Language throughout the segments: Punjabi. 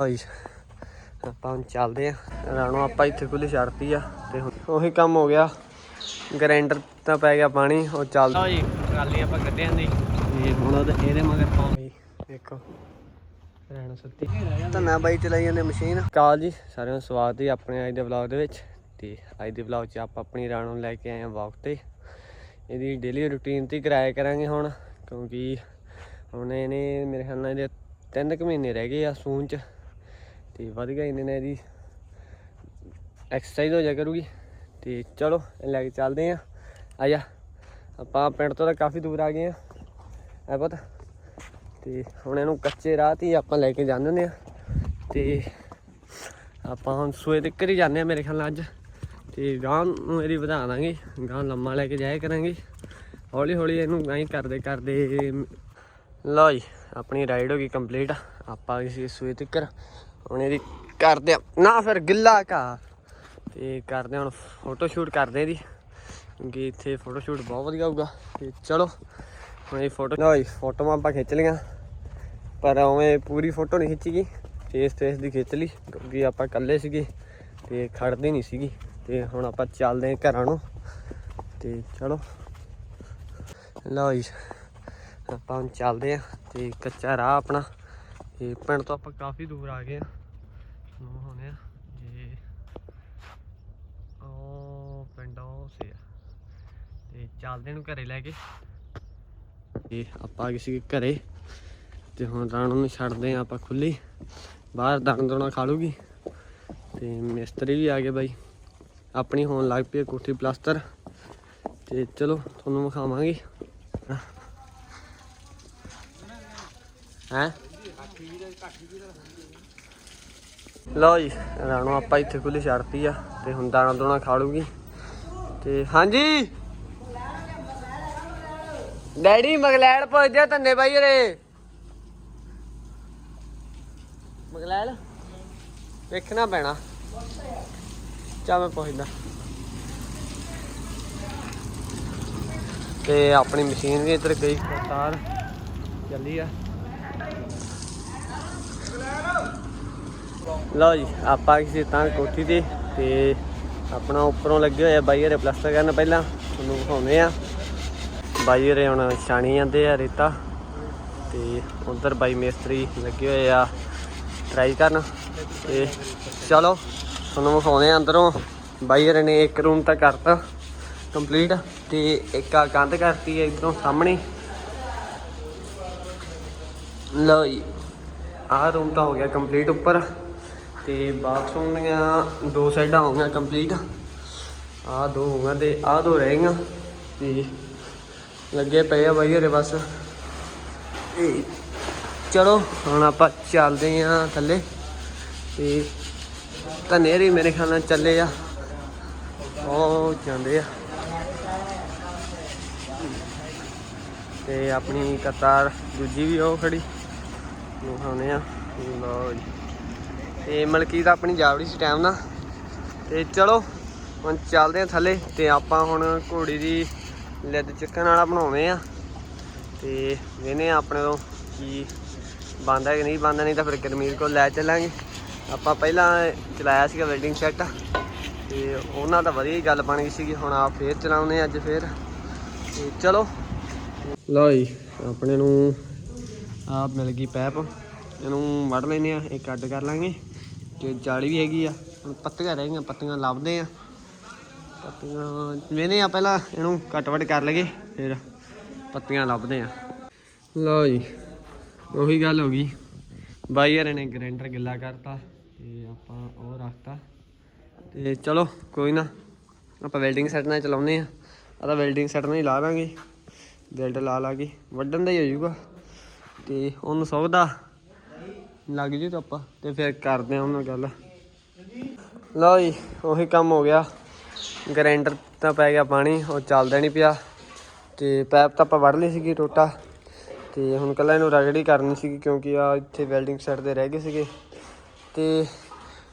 ਭਾਈ ਆਪਾਂ ਹੁਣ ਚੱਲਦੇ ਆ ਰਾਣੋ ਆਪਾਂ ਇੱਥੇ ਖੁੱਲੀ ਛੱਡਤੀ ਆ ਤੇ ਹੁਣ ਉਹੀ ਕੰਮ ਹੋ ਗਿਆ। ਗ੍ਰਾਈਂਡਰ ਤਾਂ ਪੈ ਗਿਆ ਪਾਣੀ ਉਹ ਚੱਲ ਲਓ ਜੀ ਟਰਾਲੀ ਆਪਾਂ ਕੱਢਿਆਂ ਦੀ ਤੇ ਹੁਣ ਉਹਦੇ ਇਹਦੇ ਮਗਰ ਪਾਉਂ ਦੇਖੋ। ਰਹਿਣਾ ਸੱਤੀ। ਧੰਨਾ ਬਾਈ ਚਲਾਈ ਜਾਂਦੇ ਮਸ਼ੀਨ। ਕਾਲ ਜੀ ਸਾਰਿਆਂ ਨੂੰ ਸਵਾਗਤ ਹੈ ਆਪਣੇ ਅੱਜ ਦੇ ਵਲੌਗ ਦੇ ਵਿੱਚ। ਤੇ ਅੱਜ ਦੇ ਵਲੌਗ 'ਚ ਆਪਾਂ ਆਪਣੀ ਰਾਣੋ ਨੂੰ ਲੈ ਕੇ ਆਏ ਆ ਵਾਕ ਤੇ। ਇਹਦੀ ਡੇਲੀ ਰੁਟੀਨ ਤੇ ਕਰਾਇਆ ਕਰਾਂਗੇ ਹੁਣ ਕਿਉਂਕਿ ਹੁਣ ਇਹਨੇ ਮੇਰੇ ਖਿਆਲ ਨਾਲ ਇਹਦੇ ਤਿੰਨ ਕੁ ਮਹੀਨੇ ਰਹਿ ਗਏ ਆ ਸੂਨ 'ਚ। ਤੇ ਵਧ ਗਿਆ ਇਹਨੇ ਨੇ ਇਹਦੀ ਐਕਸਰਸਾਈਜ਼ ਹੋ ਜਾ ਕਰੂਗੀ। ਤੇ ਚਲੋ ਇਹ ਲੈ ਕੇ ਚੱਲਦੇ ਆ ਜਾ ਆਪਾਂ ਪਿੰਡ ਤੋਂ ਤਾਂ ਕਾਫੀ ਦੂਰ ਆ ਗਏ ਆ ਐ ਪਤਾ, ਤੇ ਹੁਣ ਇਹਨੂੰ ਕੱਚੇ ਰਾਹ ਤੇ ਹੀ ਆਪਾਂ ਲੈ ਕੇ ਜਾਂਦੇ ਹੁੰਦੇ ਆ ਤੇ ਆਪਾਂ ਹੁਣ ਸੂਏ ਤੱਕ ਹੀ ਜਾਂਦੇ ਆ ਮੇਰੇ ਖਿਆਲ ਨਾਲ ਅੱਜ। ਤੇ ਗਾਂ ਨੂੰ ਇਹਦੀ ਵਧਾ ਦਾਂਗੇ। ਗਾਂ ਲੰਮਾ ਲੈ ਕੇ ਜਾਇਆ ਕਰਾਂਗੇ। ਹੌਲੀ ਹੌਲੀ ਇਹਨੂੰ ਐਂ ਕਰਦੇ ਕਰਦੇ ਲਓ ਜੀ, ਆਪਣੀ ਰਾਈਡ ਹੋ ਗਈ ਕੰਪਲੀਟ ਆਪਾਂ ਕਿਸੇ ਸੂਏ ਤੱਕ ਹੁਣ ਇਹਦੀ ਕਰਦੇ ਆ। ਨਾ ਫਿਰ ਗਿੱਲਾ ਘਾ। ਤੇ ਕਰਦੇ ਹੁਣ ਫੋਟੋ ਸ਼ੂਟ ਕਰਦੇ ਇਹਦੀ। ਕਿਉਂਕਿ ਇੱਥੇ ਫੋਟੋ ਸ਼ੂਟ ਬਹੁਤ ਵਧੀਆ ਹੋਊਗਾ। ਤੇ ਚਲੋ, ਹੁਣ ਇਹ ਫੋਟੋ ਲਓ ਜੀ ਫੋਟੋਆਂ ਆਪਾਂ ਖਿੱਚ ਲਈਆਂ। ਪਰ ਉਵੇਂ ਪੂਰੀ ਫੋਟੋ ਨਹੀਂ ਖਿੱਚੀ ਗਈ ਫੇਸ ਫੇਸ ਦੀ ਖਿੱਚ ਲਈ, ਕਿਉਂਕਿ ਆਪਾਂ ਇਕੱਲੇ ਸੀਗੇ ਤੇ ਖੜਦੀ ਨਹੀਂ ਸੀਗੀ। ਤੇ ਹੁਣ ਆਪਾਂ ਚੱਲਦੇ ਹਾਂ ਘਰਾਂ ਨੂੰ। ਤੇ ਚਲੋ। ਲਓ ਜੀ, ਆਪਾਂ ਹੁਣ ਚੱਲਦੇ ਆ। ਤੇ ਕੱਚਾ ਰਾਹ ਆਪਣਾ। ਤੇ ਪਿੰਡ ਤੋਂ ਆਪਾਂ ਕਾਫੀ ਦੂਰ ਆ ਗਏ ਆ। ਨੂੰ ਹੋਣੇ ਆ। ਜੇ ਉਹ ਪਿੰਡ ਉਹ ਸੀ ਤੇ ਚੱਲਦੇ ਨੂੰ ਘਰੇ ਲੈ ਕੇ। ਤੇ ਆਪਾਂ ਆ ਗਏ ਸੀ ਘਰੇ। ਤੇ ਹੁਣ ਰਾਣੋ ਨੂੰ ਛੱਡਦੇ ਆ ਆਪਾਂ ਖੁੱਲੀ ਬਾਹਰ ਦਾਣਾ ਦੋਣਾ ਖਾ ਲੂਗੀ ਤੇ ਮਿਸਤਰੀ ਵੀ ਆ ਗਏ ਬਾਈ। ਆਪਣੀ ਹੋਣ ਲੱਗ ਪਈ ਕੋਠੀ ਪਲਾਸਟਰ। ਤੇ ਚਲੋ, ਤੁਹਾਨੂੰ ਵਿਖਾਵਾਂਗੇ। ਹੈ? ਲਓ ਜੀ, ਰਾਣੋ ਆਪਾਂ ਇੱਥੇ ਖੁੱਲੀ ਛੱਡਤੀ ਆ ਤੇ ਹੁਣ ਦਾਣਾ ਦੋਣਾ ਖਾ ਲੂਗੀ ਤੇ ਹਾਂਜੀ। ਡੈਡੀ ਮਗਲੈਲ ਪੁੱਜਦੇ ਧੰਨੇ ਬਾਈ ਰੇ ਮਗਲੈਲ, ਵੇਖਣਾ ਪੈਣਾ। ਚਾ ਮੈਂ ਪੁੱਛਦਾ। ਤੇ ਆਪਣੀ ਮਸ਼ੀਨ ਵੀ ਇੱਧਰ ਗਈ ਤਾਰ ਚੱਲੀ ਆ। ਲਓ ਜੀ, ਆਪਾਂ ਕਿਸੇ ਤਾਂ ਕੋਠੀ ਤੇ ਤੇ ਆਪਣਾ ਉੱਪਰੋਂ ਲੱਗੇ ਹੋਏ ਆ ਬਾਈ ਹਰੇ ਪਲਸਟਰ ਕਰਨ ਪਹਿਲਾਂ, ਤੁਹਾਨੂੰ ਵਿਖਾਉਂਦੇ ਆ। ਬਾਈ ਹਰੇ ਹੁਣ ਛਾਣੀ ਜਾਂਦੇ ਆ ਰੇਤਾ ਤੇ ਉਧਰ ਬਾਈ ਮੇਸਤਰੀ ਲੱਗੇ ਹੋਏ ਆ ਟਰਾਈ ਕਰਨ ਤੇ ਚਲੋ, ਤੁਹਾਨੂੰ ਵਿਖਾਉਂਦੇ ਆ ਅੰਦਰੋਂ। ਬਾਈ ਹਰੇ ਨੇ ਇੱਕ ਰੂਮ ਤਾਂ ਕਰਤਾ ਕੰਪਲੀਟ ਤੇ ਇੱਕ ਆ ਕੰਧ ਕਰਤੀ ਹੈ ਇਧਰੋਂ ਸਾਹਮਣੇ। ਲਓ ਜੀ, ਆਹ ਰੂਮ ਤਾਂ ਹੋ ਗਿਆ ਕੰਪਲੀਟ ਉੱਪਰ। ਤੇ ਬਾਥਰੂਮ ਦੀਆਂ ਦੋ ਸਾਈਡਾਂ ਹੋ ਗਈਆਂ ਕੰਪਲੀਟ ਆਹ ਦੋ ਹੋ ਗਏ ਤੇ ਆਹ ਦੋ ਰਹਿ ਗਈਆਂ ਤੇ ਲੱਗੇ ਪਏ ਆ ਬਾਈ ਹਰੇ ਬਸ। ਤੇ ਚਲੋ, ਹੁਣ ਆਪਾਂ ਚੱਲਦੇ ਆਂ ਥੱਲੇ। ਤੇ ਧਨੇਰੀ ਮੇਰੇ ਖਿਆਲ ਨਾਲ ਚੱਲੇ ਆ। ਉਹ ਜਾਂਦੇ ਆ। ਤੇ ਆਪਣੀ ਕਤਾਰ ਦੂਜੀ ਵੀ ਉਹ ਖੜੀ। ਦਿਖਾਉਂਦੇ ਆ। ਲਓ ਜੀ। ਤੇ ਮਲਕੀ ਤਾਂ ਆਪਣੀ ਜਾਵੜੀ ਸੀ ਟਾਈਮ ਨਾਲ। ਤੇ ਚਲੋ, ਹੁਣ ਚੱਲਦੇ ਆ ਥੱਲੇ ਤੇ ਆਪਾਂ ਹੁਣ ਘੋੜੀ ਦੀ ਲਿੱਦ ਚੱਕਣ ਵਾਲਾ ਬਣਾਉਣੇ ਆ। ਤੇ ਵੇਨੇ ਆਪਣੇ ਤੋਂ ਕੀ ਬੰਦਾ ਕਿ ਨਹੀਂ ਬੰਦਾ ਨਹੀਂ ਤਾਂ ਫਿਰ ਗਰਮੀਰ ਕੋਲ ਲੈ ਚੱਲਾਂਗੇ। ਆਪਾਂ ਪਹਿਲਾਂ ਚਲਾਇਆ ਸੀਗਾ ਵੈਲਡਿੰਗ ਸੈੱਟ ਤੇ ਉਹਨਾਂ ਦਾ ਵਧੀਆ ਹੀ ਗੱਲ ਬਣ ਗਈ ਸੀਗੀ, ਹੁਣ ਆ ਫੇਰ ਚਲਾਉਨੇ ਅੱਜ ਫੇਰ। ਤੇ ਚਲੋ, ਲਓ ਜੀ, ਆਪਣੇ ਨੂੰ ਆਪ ਮਿਲ ਗਈ ਪੈਪ। ਇਹਨੂੰ ਵੜ ਲੈਨੇ ਆ, ਇੱਕ ਅੱਡ ਕਰ ਲਾਂਗੇ। ਤੇ ਜਾਲੀ ਵੀ ਹੈਗੀ ਆ। ਹੁਣ ਪੱਤੀਆਂ ਰਹਿ ਗਈਆਂ, ਪੱਤੀਆਂ ਲੱਭਦੇ ਆ। ਪੱਤੀਆਂ ਵੇਨੇ ਆ ਪਹਿਲਾਂ ਇਹਨੂੰ ਕੱਟ ਵੱਟ ਕਰ ਲਈਏ, ਫਿਰ ਪੱਤੀਆਂ ਲੱਭਦੇ ਆ। ਲਓ ਜੀ, ਉਹੀ ਗੱਲ ਹੋ ਗਈ। ਬਾਈ ਯਾਰ ਨੇ ਗ੍ਰਾਈਂਡਰ ਗਿੱਲਾ ਕਰਤਾ ਤੇ ਆਪਾਂ ਉਹ ਰੱਖਤਾ। ਤੇ ਚਲੋ, ਕੋਈ ਨਾ, ਆਪਾਂ ਵੈਲਡਿੰਗ ਸੈੱਟ ਨਾਲ ਚਲਾਉਨੇ ਆ। ਆ ਤਾਂ ਵੈਲਡਿੰਗ ਸੈੱਟ ਨਾਲ ਹੀ ਲਾ ਦਾਂਗੇ। ਵੈਲਡ ਲਾ ਲਾ ਕੇ ਵੱਢਣ ਦਾ ਹੀ ਹੋ ਜਾਊਗਾ। ਤੇ ਉਹਨੂੰ ਦਾ ਲੱਗ ਜੂ ਤਾਂ ਆਪਾਂ ਤੇ ਫਿਰ ਕਰਦੇ ਆ ਉਹਨਾਂ ਗੱਲ। ਲਓ ਜੀ, ਉਹੀ ਕੰਮ ਹੋ ਗਿਆ। ਗ੍ਰਾਈਂਡਰ ਤਾਂ ਪੈ ਗਿਆ ਪਾਣੀ, ਉਹ ਚੱਲਦਾ ਨਹੀਂ ਪਿਆ। ਤੇ ਪੈਪ ਤਾਂ ਆਪਾਂ ਵੜ ਲਈ ਸੀਗੀ, ਟੋਟਾ। ਤੇ ਹੁਣ ਕੱਲਾ ਇਹਨੂੰ ਰਗੜੀ ਕਰਨੀ ਸੀਗੀ ਕਿਉਂਕਿ ਆ ਇੱਥੇ ਵੈਲਡਿੰਗ ਸੈੱਟ ਦੇ ਰਹਿ ਗਏ ਸੀਗੇ। ਤੇ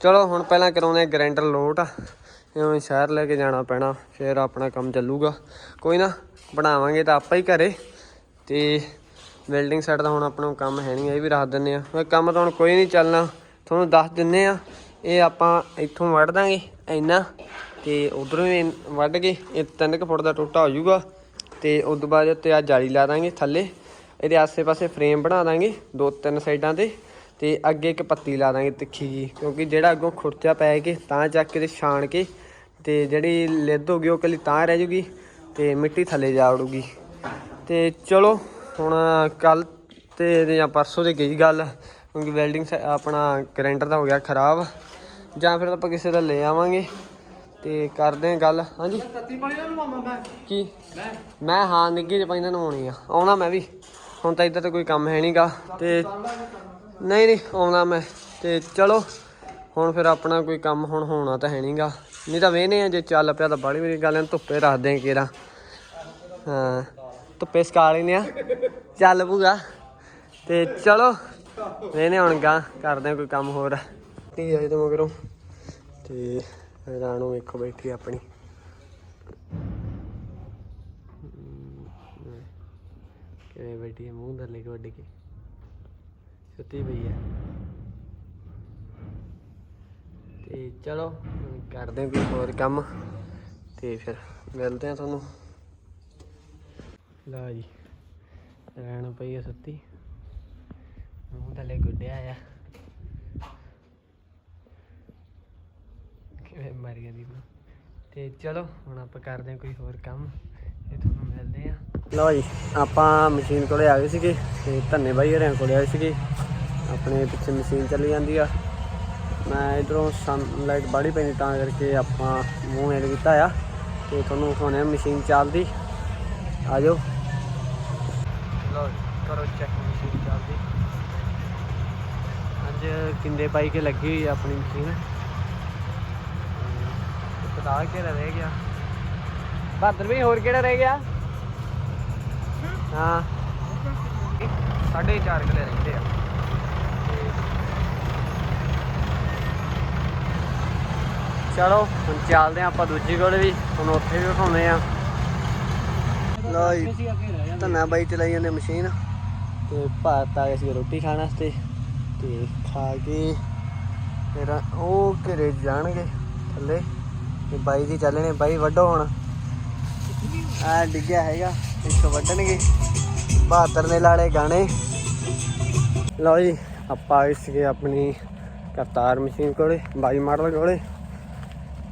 ਚਲੋ, ਹੁਣ ਪਹਿਲਾਂ ਕਰਾਉਂਦੇ ਗ੍ਰਾਈਂਡਰ ਲੋਟ। ਇਹਨੂੰ ਸ਼ਹਿਰ ਲੈ ਕੇ ਜਾਣਾ ਪੈਣਾ, ਫਿਰ ਆਪਣਾ ਕੰਮ ਚੱਲੂਗਾ। ਕੋਈ ਨਾ, ਬਣਾਵਾਂਗੇ ਤਾਂ ਆਪਾਂ ਹੀ ਘਰੇ। ਤੇ ਵੈਲਡਿੰਗ ਸੈੱਟ ਦਾ ਹੁਣ ਆਪਣਾ ਕੰਮ ਹੈ ਨਹੀਂ, ਇਹ ਵੀ ਰੱਖ ਦਿੰਨੇ ਆ ਕੰਮ ਤਾਂ ਹੁਣ ਕੋਈ ਨਹੀਂ ਚੱਲਣਾ। ਤੁਹਾਨੂੰ ਦੱਸ ਦਿੰਨੇ ਆ ਇਹ ਆਪਾਂ ਇੱਥੋਂ ਵੱਢ ਦਾਂਗੇ, ਇੰਨਾ। ਤੇ ਉਧਰੋਂ ਵੀ ਵੱਢ ਕੇ, ਇਹ 3 ਕੁ ਫੁੱਟ ਦਾ ਟੋਟਾ ਹੋ ਜਾਊਗਾ। ਤੇ ਉਸ ਤੋਂ ਬਾਅਦ ਉੱਤੇ ਆ ਜਾਲੀ ਲਾ ਦਾਂਗੇ ਥੱਲੇ। ਇਹਦੇ ਆਸੇ-ਪਾਸੇ ਫਰੇਮ ਬਣਾ ਦਾਂਗੇ, ਦੋ ਤਿੰਨ ਸਾਈਡਾਂ ਤੇ। ਤੇ ਅੱਗੇ ਇੱਕ ਪੱਤੀ ਲਾ ਦਾਂਗੇ ਤਿੱਖੀ ਜੀ, ਕਿਉਂਕਿ ਜਿਹੜਾ ਅੱਗੋਂ ਖੁਰਚਾ ਪੈ ਕੇ ਤਾਂ ਚੱਕ ਕੇ ਤੇ ਛਾਣ ਕੇ ਤੇ ਜਿਹੜੀ ਲਿੱਦ ਹੋ ਗਈ ਉਹ ਕੱਲੀ ਤਾਂ ਰਹਿ ਜੂਗੀ ਤੇ ਮਿੱਟੀ ਥੱਲੇ ਜਾ ਵੜੂਗੀ। ਤੇ ਚਲੋ ਹੁਣ ਕੱਲ ਤੇ ਜਾਂ ਪਰਸੋਂ ਦੀ ਗਈ ਗੱਲ, ਕਿਉਂਕਿ ਵੈਲਡਿੰਗ ਆਪਣਾ ਗ੍ਰਾਈਂਡਰ ਦਾ ਹੋ ਗਿਆ ਖਰਾਬ, ਜਾਂ ਫਿਰ ਆਪਾਂ ਕਿਸੇ ਦਾ ਲੈ ਆਵਾਂਗੇ ਤੇ ਕਰਦੇ ਆ ਗੱਲ। ਹਾਂਜੀ? ਤੱਤੀ ਪਾਣੀ ਨਾਲ ਮਾਮਾ ਮੈਂ ਕੀ? ਮੈਂ ਮੈਂ ਹਾਂ ਨਿੱਗੇ ਚ ਪੈਂਦਾ ਨਵਾਉਣੀ ਆ। ਆਉਣਾ ਮੈਂ ਵੀ। ਹੁਣ ਤਾਂ ਇੱਧਰ ਤੇ ਕੋਈ ਕੰਮ ਹੈ ਨਹੀਂਗਾ। ਤੇ ਨਹੀਂ ਨਹੀਂ, ਆਉਣਾ ਮੈਂ। ਤੇ ਚਲੋ, ਹੁਣ ਫਿਰ ਆਪਣਾ ਕੋਈ ਕੰਮ ਹੁਣ ਹੋਣਾ ਤਾਂ ਹੈ ਨਹੀਂਗਾ। ਨਹੀਂ ਤਾਂ ਵੇਹਨੇ ਆ, ਜੇ ਚੱਲ ਪਿਆ ਤਾਂ ਬੜੀ ਮੇਰੀ ਗੱਲ ਨੂੰ ਧੁੱਪੇ ਰੱਖਦੇ ਆ ਕੇਰਾ ਹਾਂ। ਧੁੱਪੇ ਸਕਾ ਲੈਨੇ ਆ। ਚੱਲ ਪੂਗਾ। ਤੇ ਚਲੋ ਵੇਹਨੇ ਹੁਣ ਗਾ ਕਰਦੇ ਕੋਈ ਕੰਮ ਹੋਰ। ਟੀ ਆਏ ਤੋਂ ਮਗਰੋਂ। ਤੇ ਰਾਣੋ ਵੇਖੋ ਬੈਠੀ ਆਪਣੀ। ਕਿਵੇਂ ਬੈਠੀ ਹੈ ਮੂੰਹ ਥੱਲੇ ਵੱਢ ਕੇ। ਸੁੱਤੀ ਪਈ ਹੈ ਤੇ ਚਲੋ ਕਰਦੇ ਕੋਈ ਹੋਰ ਕੰਮ। ਤੇ ਫਿਰ ਮਿਲਦੇ ਆ ਤੁਹਾਨੂੰ। ਲਓ ਜੀ। ਰਹਿਣ ਪਈ ਆ ਸੁੱਤੀ। ਮੂੰਹ ਥੱਲੇ ਗੁੱਡਿਆ ਆ। ਕਿਵੇਂ ਮਰ ਗਈ ਦੀ ਤੇ ਚਲੋ, ਹੁਣ ਆਪਾਂ ਕਰਦੇ ਹਾਂ ਕੋਈ ਹੋਰ ਕੰਮ। ਤੇ ਤੁਹਾਨੂੰ ਮਿਲਦੇ ਆ ਲਓ ਜੀ, ਆਪਾਂ ਮਸ਼ੀਨ ਕੋਲੇ ਆ ਗਏ ਸੀਗੇ ਤੇ ਧੰਨੇ ਬਾਈ ਹਰਿਆਂ ਕੋਲੇ ਆਏ ਸੀਗੇ। ਆਪਣੇ ਪਿੱਛੇ ਮਸ਼ੀਨ ਚੱਲੀ ਜਾਂਦੀ ਆ। ਮੈਂ ਇਧਰੋਂ ਸਨਲਾਈਟ ਬਾੜੀ ਪੈਣੀ ਤਾਂ ਕਰਕੇ ਆਪਾਂ ਮੂੰਹ ਐਡ ਕੀਤਾ ਆ। ਤੇ ਤੁਹਾਨੂੰ ਵਿਖਾਉਣੇ ਮਸ਼ੀਨ ਚੱਲਦੀ। ਆ ਜਾਓ। ਲਓ ਕਰੋ ਚੈੱਕ ਮਸ਼ੀਨ ਚੱਲਦੀ। ਅੱਜ ਕਿੰਦੇ ਪਾਈ ਕੇ ਲੱਗੀ ਹੋਈ ਆ ਆਪਣੀ ਮਸ਼ੀਨ ਪਤਾ ਕਿਹੜਾ ਰਹਿ ਗਿਆ? ਬਹਾਦਰ ਵੀ ਹੋਰ ਕਿਹੜਾ ਰਹਿ ਗਿਆ? ਹਾਂ। ਸਾਢੇ ਚਾਰ ਕਿਲੇ ਰਹਿੰਦੇ ਆ। ਚਲੋ, ਹੁਣ ਚੱਲਦੇ ਆ ਆਪਾਂ ਦੂਜੀ ਕੋਲ ਵੀ, ਹੁਣ ਉੱਥੇ ਵੀ ਵਿਖਾਉਂਦੇ ਆ। ਲਓ ਜੀ, ਧੰਨਾ ਬਾਈ ਚਲਾਈ ਜਾਂਦੇ ਮਸ਼ੀਨ ਤੇ ਭਾਰਤ ਆ ਗਏ ਸੀ ਰੋਟੀ ਖਾਣ ਵਾਸਤੇ ਤੇ ਖਾ ਕੇ ਫਿਰ ਉਹ ਘਰੇ ਜਾਣਗੇ ਥੱਲੇ ਤੇ ਬਾਈ ਜੀ ਚੱਲਣੇ ਬਾਈ ਵੱਢੋ ਹੁਣ। ਆ ਡਿੱਗਿਆ ਹੈਗਾ ਇੱਕ ਵੱਢਣਗੇ। ਬਹਾਦਰ ਨੇ ਲਾਲੇ ਗਾਣੇ। ਲਓ ਜੀ, ਆਪਾਂ ਆਏ ਸੀਗੇ ਆਪਣੀ ਕਰਤਾਰ ਮਸ਼ੀਨ ਕੋਲੇ, ਬਾਈ ਮਾਡਲ ਕੋਲੇ।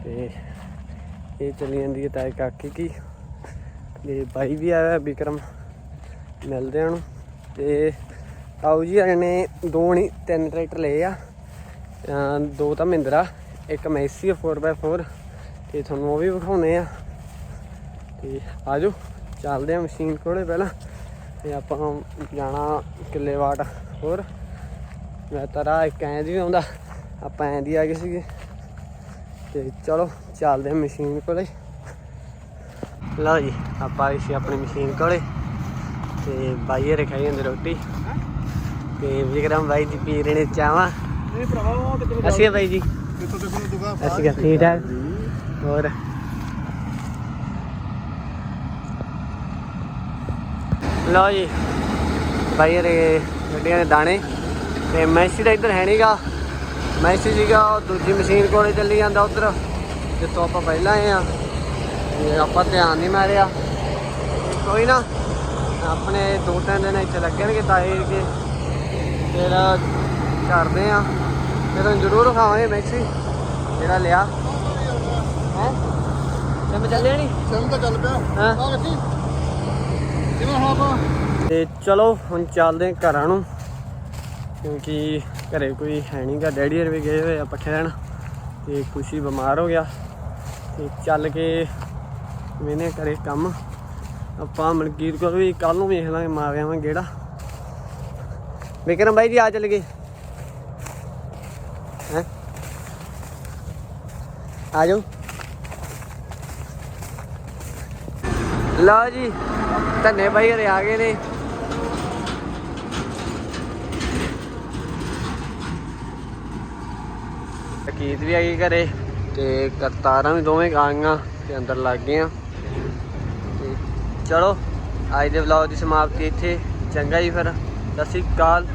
ਤੇ ਇਹ ਚੱਲੀ ਜਾਂਦੀ ਹੈ ਤਾਏ ਕਾਕੀ ਕੀ। ਤੇ ਬਾਈ ਵੀ ਆਇਆ ਵਿਕਰਮ। ਮਿਲਦੇ ਹਨ ਤੇ ਆਓ ਜੀ ਇਹਨੇ ਦੋ ਨਹੀਂ ਤਿੰਨ ਟਰੈਕਟਰ ਲਏ ਆ। ਦੋ ਤਾਂ ਮਹਿੰਦਰਾ, ਇੱਕ ਮੈਸੀ 4x4 ਤੇ ਤੁਹਾਨੂੰ ਉਹ ਵੀ ਵਿਖਾਉਨੇ ਆ। ਤੇ ਆਜੋ, ਚੱਲਦੇ ਆ ਮਸ਼ੀਨ ਕੋਲੇ ਪਹਿਲਾਂ। ਤੇ ਆਪਾਂ ਜਾਣਾ ਕਿੱਲੇ ਵਾਟ ਹੋਰ। ਮੈਂ ਤਰਾ ਇੱਕ ਐਂ ਦੀ ਵੀ ਆਉਂਦਾ, ਆਪਾਂ ਐਂ ਦੀ ਆ ਗਏ ਸੀਗੇ। ਤੇ ਚਲੋ, ਚੱਲਦੇ ਆ ਮਸ਼ੀਨ ਕੋਲੇ। ਲਓ ਜੀ ਆਪਾਂ ਆਏ ਸੀ ਆਪਣੀ ਮਸ਼ੀਨ ਕੋਲੇ ਤੇ ਬਾਈ ਹਰੇ ਖਾਈ ਜਾਂਦੇ ਰੋਟੀ। ਤੇ ਵਿਕਰਮ ਬਾਈ ਜੀ ਪੀ ਰਹੇ ਨੇ ਚਾਹਾਂ ਇਹ ਭਰਾਵਾ ਉਹ ਤੇ ਅਸੀਂ ਬਾਈ ਜੀ। ਅਸੀਂ ਠੀਕ ਠਾਕ। ਹੋਰ? ਲਓ ਜੀ ਬਾਈ ਰੇ ਗੱਡੀਆਂ ਦੇ ਦਾਣੇ। ਤੇ ਮੈਸੀ ਦਾ ਇੱਧਰ ਹੈ ਨਹੀਂਗਾ ਮੈਸੀ ਸੀਗਾ ਉਹ ਦੂਜੀ ਮਸ਼ੀਨ ਕੋਲੇ ਚੱਲੀ ਜਾਂਦਾ ਉਧਰ ਜਿੱਥੋਂ ਆਪਾਂ ਪਹਿਲਾਂ ਆਏ ਆ ਤੇ ਆਪਾਂ ਧਿਆਨ ਨਹੀਂ ਮਾਰਿਆ। ਤੇ ਕੋਈ ਨਾ ਆਪਣੇ ਦੋ ਤਿੰਨ ਦਿਨ ਇੱਥੇ ਲੱਗਣਗੇ ਤਾਏ ਕੇ ਫਿਰ ਕਰਦੇ ਆ ਤੇ ਤੁਹਾਨੂੰ ਜ਼ਰੂਰ ਖਾਵਾਂਗੇ ਮੈਕਸੀ ਜਿਹੜਾ ਲਿਆ। ਹੈ? ਤੇ ਮੈਂ ਚੱਲਿਆ ਨਹੀਂ? ਸਿਮ ਤਾਂ ਚੱਲ ਪਿਆ। ਹਾਂ। ਆ ਕਿਵੇਂ ਹੁਣ ਆਪਾਂ? ਤੇ ਚਲੋ ਹੁਣ ਚੱਲਦੇ ਘਰਾਂ ਨੂੰ। ਕਿਉਂਕਿ ਘਰੇ ਕੋਈ ਹੈ ਨਹੀਂਗਾ ਡੈਡੀ ਹਰ ਵੀ ਗਏ ਹੋਏ ਆ ਪੱਠੇ ਲੈਣ। ਤੇ ਖੁਸ਼ੀ ਬਿਮਾਰ ਹੋ ਗਿਆ। ਤੇ ਚੱਲ ਕੇ ਮੈਨੇ ਕਰੇ ਕੰਮ। ਆਪਾਂ ਮਲਕੀਤ ਕੋਲ ਵੀ ਕੱਲ ਨੂੰ ਵੇਖ ਲਾਂਗੇ ਮਾਰ ਆਵਾਂ ਗੇੜਾ। ਵਿਕਰਮ ਬਾਈ ਜੀ ਆ ਚੱਲ ਗਏ। ਹੈ? ਆ ਜਾਓ। ਲਓ ਜੀ, ਧੰਨੇ ਬਾਈ ਹਰੇ ਆ ਗਏ ਨੇ। ਅਕੀਦ ਵੀ ਆ ਗਈ ਘਰੇ, ਤੇ ਕਰਤਾਰਾਂ ਵੀ ਦੋਵੇਂ ਆਈਆਂ ਤੇ ਅੰਦਰ ਲੱਗ ਗਈਆਂ। ਚਲੋ ਅੱਜ ਦੇ ਵਲੌਗ ਦੀ ਸਮਾਪਤੀ ਇੱਥੇ। ਚੰਗਾ ਜੀ ਫਿਰ। ਸਤਿ ਸ਼੍ਰੀ ਅਕਾਲ।